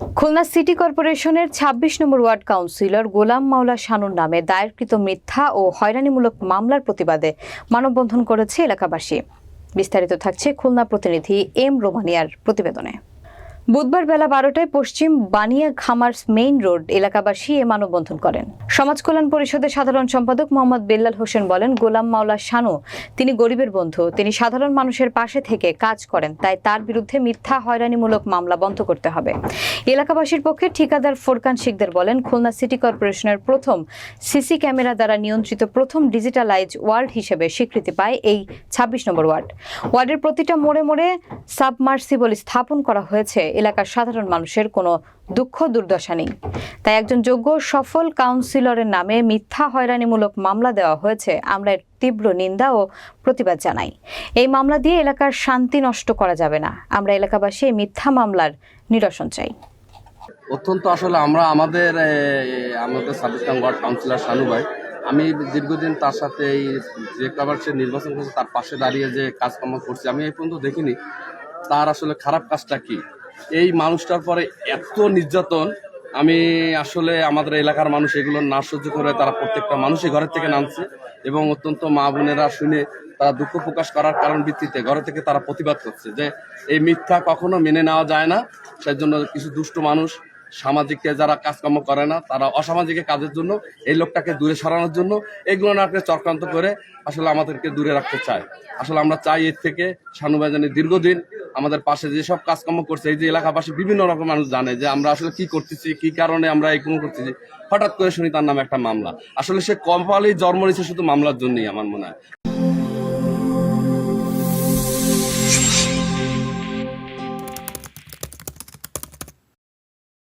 Khulna city কর্পোরেশনের ২৬ নম্বর ward councillor গোলাম মাওলা শানুর নামে দায়েরকৃত মিথ্যা ও হয়রানিমূলক মামলার প্রতিবাদে মানববন্ধন করেছে এলাকাবাসী। বিস্তারিত থাকছে খুলনা প্রতিনিধি এম রোমানিয়ার প্রতিবেদনে। বুধবার বেলা বারোটায় পশ্চিম বানিয়া খামার্স মেইন রোড এলাকাবাসী এ মানববন্ধন করেন। সমাজ কল্যাণ পরিষদের সাধারণ সম্পাদক মোহাম্মদ বেল্লাল হোসেন বলেন, গোলাম মাওলা শানু, তিনি গরিবের বন্ধু, তিনি সাধারণ মানুষের পাশে থেকে কাজ করেন, তাই তার বিরুদ্ধে মিথ্যা হয়রানিমূলক মামলা বন্ধ করতে হবে। এলাকাবাসীর পক্ষে ঠিকাদার ফোরকান শিকদার বলেন, খুলনা সিটি কর্পোরেশনের প্রথম সিসি ক্যামেরা দ্বারা নিয়ন্ত্রিত প্রথম ডিজিটালাইজ ওয়ার্ড হিসেবে স্বীকৃতি পায় এই ২৬ নম্বর ওয়ার্ড। ওয়ার্ডের প্রতিটা মোড়ে মোড়ে সাবমার্সিবল স্থাপন করা হয়েছে এলাকার সাধারণ মানুষের কোনো দুঃখ দুর্দশা নেই। তাই একজন যোগ্য সফল কাউন্সিলরের নামে মিথ্যা হয়রানিমূলক মামলা দেওয়া হয়েছে। আমরা এর তীব্র নিন্দা ও প্রতিবাদ জানাই। এই মামলা দিয়ে এলাকার শান্তি নষ্ট করা যাবে না। আমরা এলাকাবাসী এই মিথ্যা মামলার নিরসন চাই। অত্যন্ত আসলে আমরা আমাদের আমাদের সাবিস্তান ওয়ার্ড কাউন্সিলর শানু ভাই, আমি দীর্ঘদিন তার সাথে এই যে কাবার সে নির্বাচন করছে তার পাশে দাঁড়িয়ে যে কাজকর্ম করছে, আমি এই পর্যন্ত দেখিনি। তার আসলে খারাপ কাজটা কি? এই মানুষটার পরে এত নির্যাতন, আমি আসলে আমাদের এলাকার মানুষ এগুলো না সহ্য করে তারা প্রত্যেকটা মানুষই ঘরের থেকে নামছে এবং অত্যন্ত মা বোনেরা শুনে তারা দুঃখ প্রকাশ করার কারণ ভিত্তিতে ঘরে থেকে তারা প্রতিবাদ করছে যে এই মিথ্যা কখনো মেনে নেওয়া যায় না। সেই জন্য কিছু দুষ্ট মানুষ সামাজিককে যারা কাজকর্ম করে না, তারা অসামাজিক কাজের জন্য, এই লোকটাকে দূরে সরানোর জন্য এগুলো না করে চক্রান্ত করে আসলে আমাদেরকে দূরে রাখতে চায়। আসলে আমরা চাই এর থেকে শানুবাজানের দীর্ঘদিন আমাদের পাশে যে সব কাজকর্ম করছে, এই যে এলাকাবাসী বিভিন্ন রকম মানুষ জানে যে আমরা আসলে কি করতেছি, কি কারণে আমরা এই কোনো করতেছি। হঠাৎ করে শুনি তার নামে একটা মামলা। আসলে সে কপালেই জন্ম নিয়েছে শুধু মামলার জন্যই আমার মনে হয়।